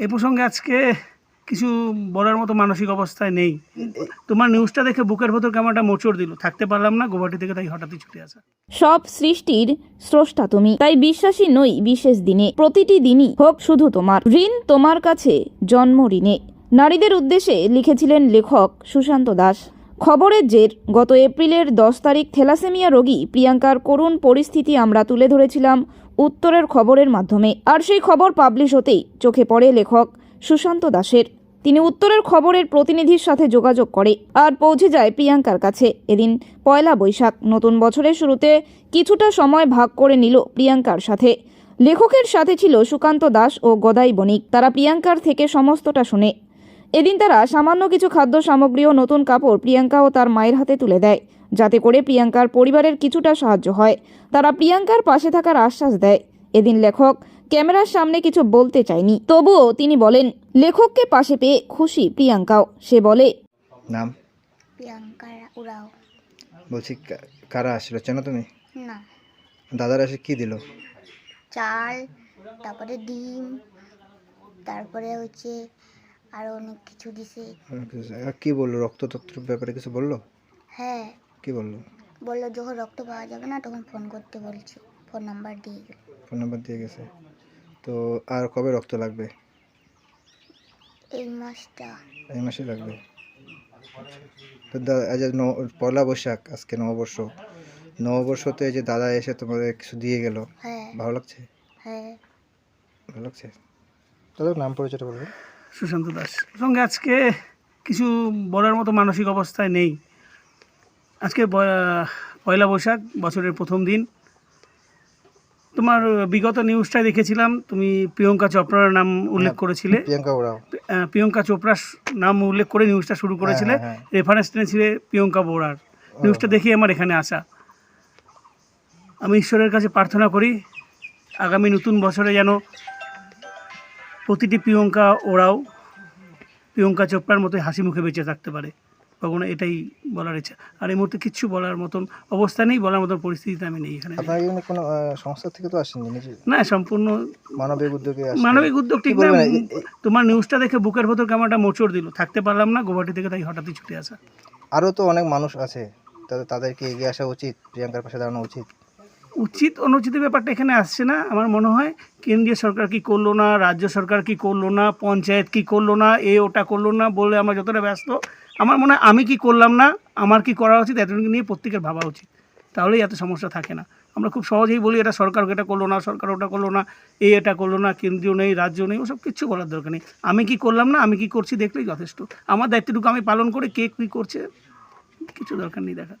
এই প্রসঙ্গে আজকে কিছু বলার মতো মানসিক অবস্থায় নেই। তোমার নিউজটা দেখে বুকের ভেতর কেমন একটা মোচড় দিল। থাকতে পারলাম না, গুয়াহাটি থেকে তাই হঠাৎই ছুটে আসা। সব সৃষ্টির স্রষ্টা তুমি, তাই বিশ্বাসী নই বিশেষ দিনে। প্রতিটি দিনই হোক শুধু তোমার। ঋণ তোমার কাছে, জন্ম ঋণে। নারীদের উদ্দেশ্যে লিখেছিলেন লেখক সুশান্ত দাস। খবরের জের, গত এপ্রিলের দশ তারিখ থ্যালাসেমিয়া রোগী প্রিয়াঙ্কার করুণ পরিস্থিতি আমরা তুলে ধরেছিলাম উত্তরের খবরের মাধ্যমে। আর সেই খবর পাবলিশ হতেই চোখে পড়ে লেখক সুশান্ত দাসের। তিনি উত্তরের খবরের প্রতিনিধির সাথে যোগাযোগ করে আর পৌঁছে যায় প্রিয়াঙ্কার কাছে। এদিন পয়লা বৈশাখ, নতুন বছরের শুরুতে কিছুটা সময় ভাগ করে নিল প্রিয়াঙ্কার সাথে। লেখকের সাথে ছিল সুকান্ত দাস ও গদাই বণিক। তারা প্রিয়াঙ্কার থেকে সমস্তটা শুনে। এদিন তারা সামান্য কিছু খাদ্য সামগ্রী ও নতুন কাপড় প্রিয়াঙ্কা ও তার মায়ের হাতে তুলে দেয়। যাতে করে প্রিয়াঙ্কার পরিবারের কিছুটা সাহায্য হয়। তারা প্রিয়াঙ্কার পাশে থাকার আশ্বাস দেয়। এদিন লেখক ক্যামেরার সামনে কিছু বলতে চায়নি। তবুও তিনি বলেন লেখককে পাশে পেয়ে খুশি প্রিয়াঙ্কাও। সে বলে নাম? প্রিয়াঙ্কা বলছি কা- কারা আসছিল চেনো তুমি? না। দাদারা এসে কি দিল? চাল তারপরে ডিম তারপরে হচ্ছে আরও অনেক কিছু দিছে। আর কি বলল? রক্ত তত্ত্বের ব্যাপারে কিছু বলল? হ্যাঁ। কি বলল? বলল যখন রক্ত পাওয়া যাবে না তখন ফোন করতে বলছি। ফোন নাম্বার দিয়ে গেল। ফোন নাম্বার দিয়ে গেছে। তো আর কবে রক্ত লাগবে? এই মাসটা। এই মাসে লাগবে? তো আজ ন পয়লা বৈশাখ আজকে নববর্ষ। নববর্ষতে এই যে দাদা এসে তোমাদের কিছু দিয়ে গেল হ্যাঁ। ভালো লাগছে? হ্যাঁ। ভালো লাগছে? দাদার নাম পরিচয়টা বলবেন। সুশান্ত দাস। প্রসঙ্গে আজকে কিছু বলার মতো মানসিক অবস্থায় নেই। আজকে পয়লা বৈশাখ বছরের প্রথম দিন। তোমার বিগত নিউজটাই দেখেছিলাম তুমি প্রিয়ঙ্কা চোপড়ার নাম উল্লেখ করেছিলে। প্রিয়াঙ্কা চোপড়ার নাম উল্লেখ করে নিউজটা শুরু করেছিলে। হ্যাঁ, হ্যাঁ। রেফারেন্স টেনেছিলে প্রিয়ঙ্কা বোরার নিউজটা দেখি আমার এখানে আসা। আমি ঈশ্বরের কাছে প্রার্থনা করি আগামী নতুন বছরে যেন প্রতিটি প্রিয়ঙ্কা ওরাও প্রিয়ঙ্কা চোপড়ার মতো হাসি মুখে বেঁচে থাকতে পারে। ভগবান এটাই বলার ইচ্ছা। আর এই মুহূর্তে কিচ্ছু বলার মতন অবস্থা নেই বলার মতন পরিস্থিতিতে আমি নেই এখানে। আপনার কোনো সংস্থা থেকে তো আসেননি না সম্পূর্ণ মানবিক উদ্যোগে মানবিক উদ্যোগ ঠিক না। তোমার নিউজটা দেখে বুকের ভেতর কেমন একটা মোচড় দিল? থাকতে পারলাম না গুয়াহাটি থেকে তাই হঠাৎই ছুটে আসা। আরও তো অনেক মানুষ আছে তাদের তাদেরকে এগিয়ে আসা উচিত প্রিয়াঙ্কার পাশে দাঁড়ানো উচিত। উচিত অনুচিত ব্যাপারটা এখানে আসছে না। আমার মনে হয় কেন্দ্রীয় সরকার কি করল না, রাজ্য সরকার কি করল না, পঞ্চায়েত কি করল না, এ ওটা করল না বলে আমরা যতটা ব্যস্ত, আমার মনে হয় আমি কি করলাম না, আমার কি করা উচিত এতটুকু নিয়ে প্রত্যেকের ভাবা উচিত। তাহলেই এত সমস্যা থাকে না। আমরা খুব সহজেই বলি, এটা সরকার এটা করল না, সরকার ওটা করল না, এ এটা করল না, কেন্দ্রীয় নেই, রাজ্য নেই, ওসব কিচ্ছু বলার দরকার নেই। আমি কি করলাম না, আমি কি করছি দেখলেই যথেষ্ট। আমার দায়িত্বটুকু আমি পালন করে কে কী করছে, কিছু দরকার নেই দেখার।